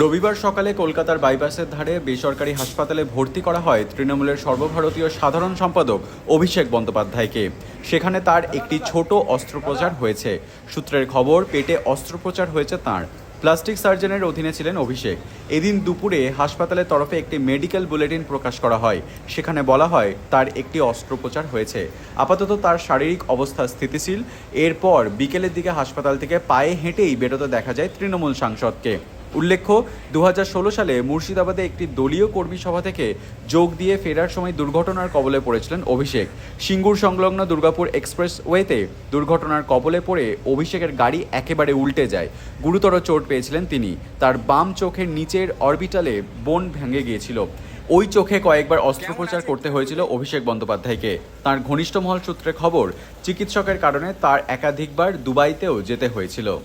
রবিবার সকালে কলকাতার বাইপাসের ধারে বেসরকারি হাসপাতালে ভর্তি করা হয় তৃণমূলের সর্বভারতীয় সাধারণ সম্পাদক অভিষেক বন্দ্যোপাধ্যায়কে। সেখানে তার একটি ছোট অস্ত্রোপচার হয়েছে। সূত্রের খবর, পেটে অস্ত্রোপচার হয়েছে তার। প্লাস্টিক সার্জনের অধীনে ছিলেন অভিষেক। এদিন দুপুরে হাসপাতালের তরফে একটি মেডিকেল বুলেটিন প্রকাশ করা হয়। সেখানে বলা হয়, তার একটি অস্ত্রোপচার হয়েছে। আপাতত তার শারীরিক অবস্থা স্থিতিশীল। এরপর বিকেলের দিকে হাসপাতাল থেকে পায়ে হেঁটেই বেরোতে দেখা যায় তৃণমূল সাংসদকে। উল্লেখ্য দু হাজার ষোলো সালে মুর্শিদাবাদে একটি দলীয় কর্মী সভা থেকে যোগ দিয়ে ফেরার সময় দুর্ঘটনার কবলে পড়েছিলেন অভিষেক। সিঙ্গুর সংলগ্ন দুর্গাপুর এক্সপ্রেস ওয়েতে দুর্ঘটনার কবলে পড়ে অভিষেকের গাড়ি একেবারে উল্টে যায়। গুরুতর চোট পেয়েছিলেন তিনি। তার বাম চোখের নিচের অরবিটালে বোন ভেঙে গিয়েছিল। ওই চোখে কয়েকবার অস্ত্রোপচার করতে হয়েছিল অভিষেক বন্দ্যোপাধ্যায়কে। তার ঘনিষ্ঠ মহল সূত্রে খবর, চিকিৎসকের কারণে তার একাধিকবার দুবাইতেও যেতে হয়েছিল।